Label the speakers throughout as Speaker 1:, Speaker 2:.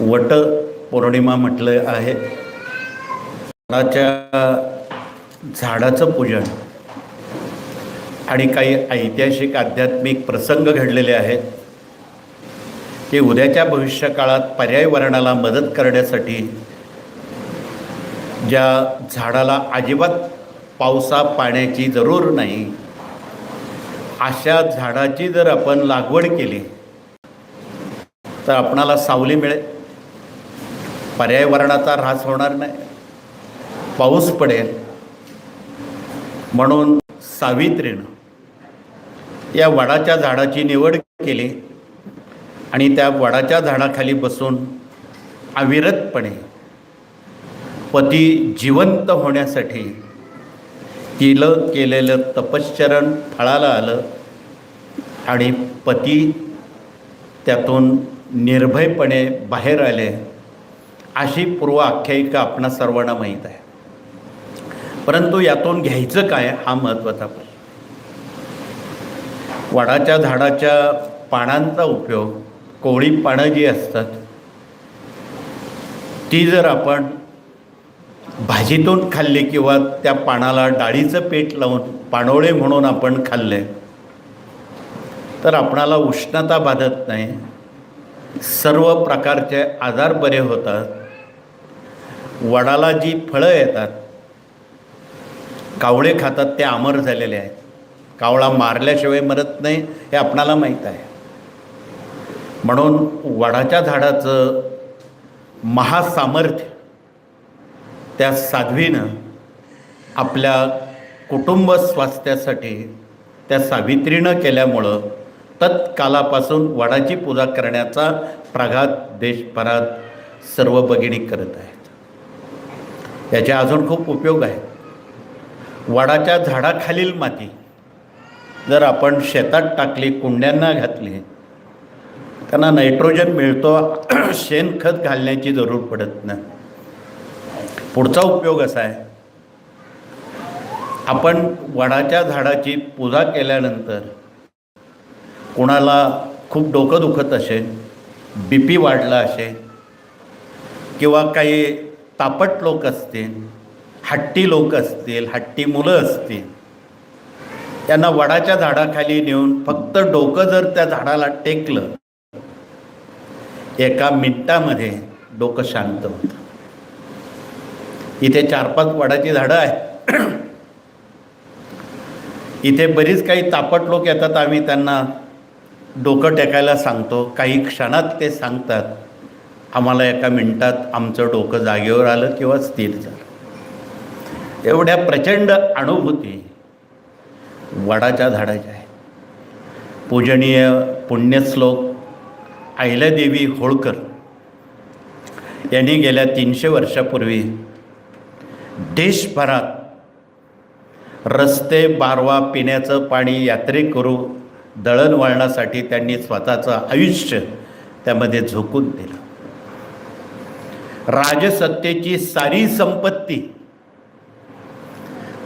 Speaker 1: वट पौर्णिमा म्हटलं आहे. झाडाच्या झाडाचं पूजन आणि काही ऐतिहासिक आध्यात्मिक प्रसंग घडलेले आहेत. ते उद्याच्या भविष्यकाळात पर्यावरणाला मदत करण्यासाठी ज्या झाडाला अजिबात पावसा पाण्याची जरूर नाही अशा झाडाची जर आपण लागवड केली तर आपणाला सावली मिळेल. पर्यावरणाचा ऱ्हास होणार नाही. पाऊस पडेल. म्हणून सावित्रीनं या वडाच्या झाडाची निवड केली आणि त्या वडाच्या झाडाखाली बसून अविरतपणे पती जिवंत होण्यासाठी तिलं केलेलं तपश्चरण फळाला आलं आणि पती त्यातून निर्भयपणे बाहेर आले. अशी पूर्व आख्यायिका आपणा सर्वांना माहीत आहे. परंतु यातून घ्यायचं काय हा महत्त्वाचा प्रश्न. वडाच्या झाडाच्या पानांचा उपयोग कोळी पानं जी असतात ती जर आपण भाजीतून खाल्ली किंवा त्या पानाला डाळीचं पीठ लावून पाणोळे म्हणून आपण खाल्ले तर आपणाला उष्णता बाधत नाही. सर्व प्रकारचे आजार बरे होतात. वडाला जी फळं येतात कावळे खातात ते अमर झालेले आहेत. कावळा मारल्याशिवाय मरत नाही हे आपणाला माहीत आहे. म्हणून वडाच्या झाडाचं महासामर्थ्य त्या साध्वीनं आपल्या कुटुंब स्वास्थ्यासाठी त्या सावित्रीनं केल्यामुळं तत्कालापासून वडाची पूजा करण्याचा प्रघात देशभरात सर्व भगिनी करत आहे. याचे अजून खूप उपयोग आहेत. वडाच्या झाडाखालील माती जर आपण शेतात टाकली कुंड्यांना घातली त्यांना नायट्रोजन मिळतो शेणखत घालण्याची जरूर पडत नाही. पुढचा उपयोग असा आहे आपण वडाच्या झाडाची पूजा केल्यानंतर कोणाला खूप डोकं दुखत असेल बी पी वाढला असेल किंवा काही तापट लोक असतील हट्टी लोक असतील हट्टी मुलं असतील त्यांना वडाच्या झाडाखाली नेऊन फक्त डोकं जर त्या झाडाला टेकलं एका मिनिटामध्ये डोकं शांत होतं. इथे चार पाच वडाची झाडं आहेत. इथे बरीच काही तापट लोक येतात आम्ही त्यांना डोकं टेकायला सांगतो. काही क्षणात ते सांगतात. आम्हाला एका मिनटात आमचं डोकं जागेवर आलं किंवा स्थिर झालं. एवढ्या प्रचंड अनुभूती वडाच्या झाडाच्या आहे पूजनीय पुण्यश्लोक अहिल्यादेवी होळकर यांनी गेल्या तीनशे वर्षापूर्वी देशभरात रस्ते बारवा पिण्याचं पाणी यात्रेकरू दळणवळणासाठी त्यांनी स्वतःचं आयुष्य त्यामध्ये झोकून दिलं. राजसत्तेची सारी संपत्ती.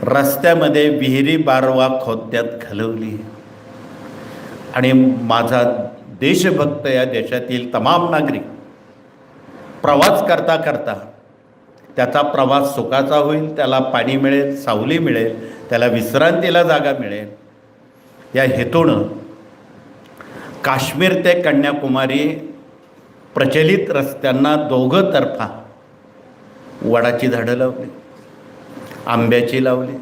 Speaker 1: रस्त्यामध्ये विहिरी बारवा खोद्यात घालवली. आणि माझा देशभक्त या देशातील तमाम नागरिक प्रवास करता करता त्याचा प्रवास सुखाचा होईल त्याला पाणी मिळेल सावली मिळेल त्याला विश्रांतीला जागा मिळेल. या हेतूनं काश्मीर ते कन्याकुमारी प्रचलित रस्त्यांना दोघं तर्फा वडाची झाडं लावली आंब्याची लावली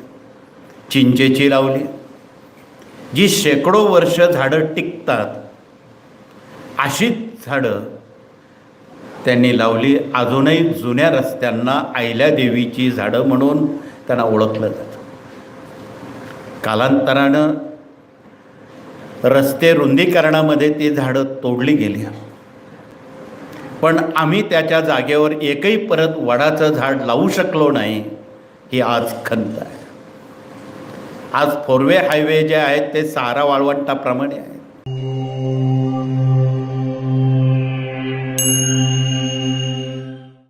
Speaker 1: चिंचेची लावली. जी शेकडो वर्ष झाडं टिकतात अशीच झाडं त्यांनी लावली. अजूनही जुन्या रस्त्यांना आयल्या देवीची झाडं म्हणून त्यांना ओळखलं जातं. कालांतरानं रस्ते रुंदीकरणामध्ये ती झाडं तोडली गेली. पण आम्ही त्याच्या जागेवर एकही परत वडाचं झाड लावू शकलो नाही ही आज खंत आहे. आज फोरवे हायवे जे आहेत ते सहारा वाळवंटाप्रमाणे आहे.